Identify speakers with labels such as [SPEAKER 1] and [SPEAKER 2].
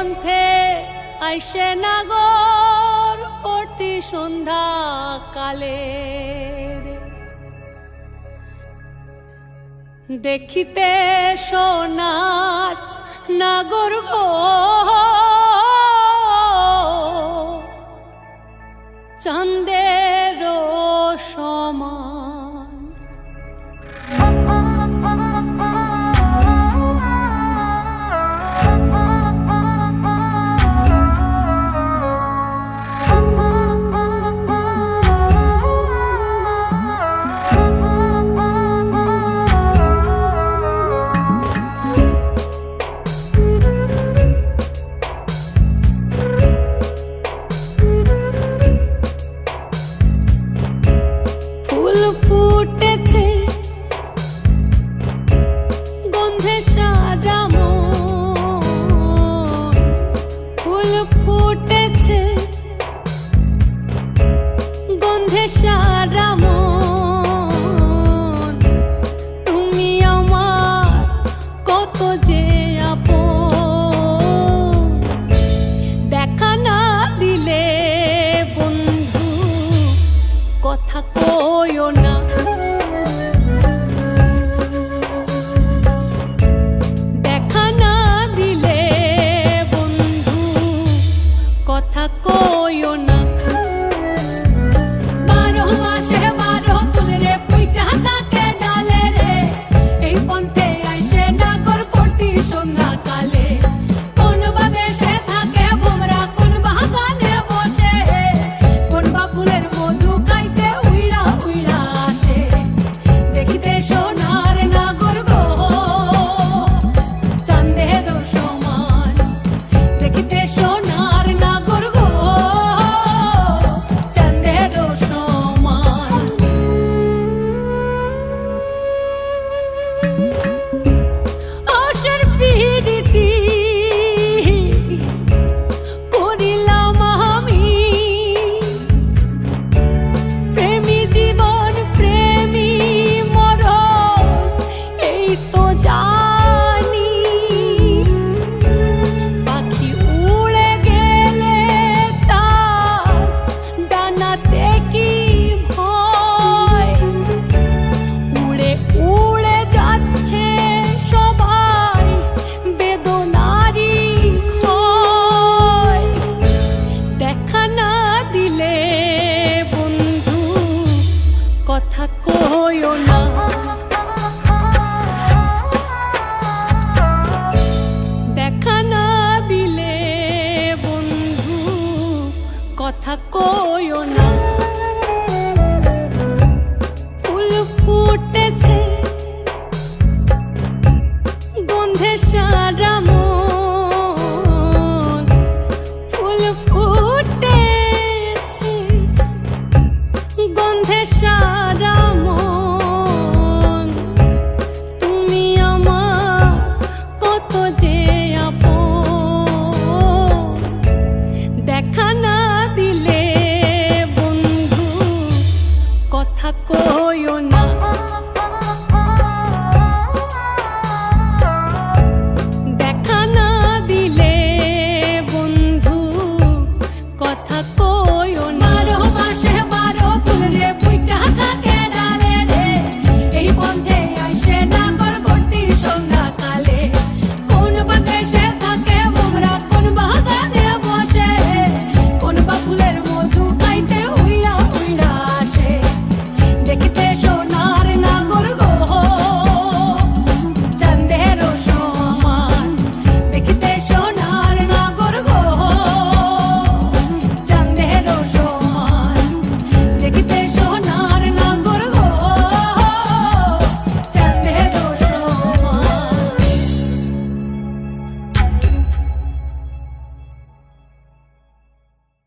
[SPEAKER 1] পন্থে আইসে নাগর অতি সন্ধ্যা কালে দেখিতে সোনার নাগর গো you're not. not. ফুল ফুটেছে গন্ধে সারা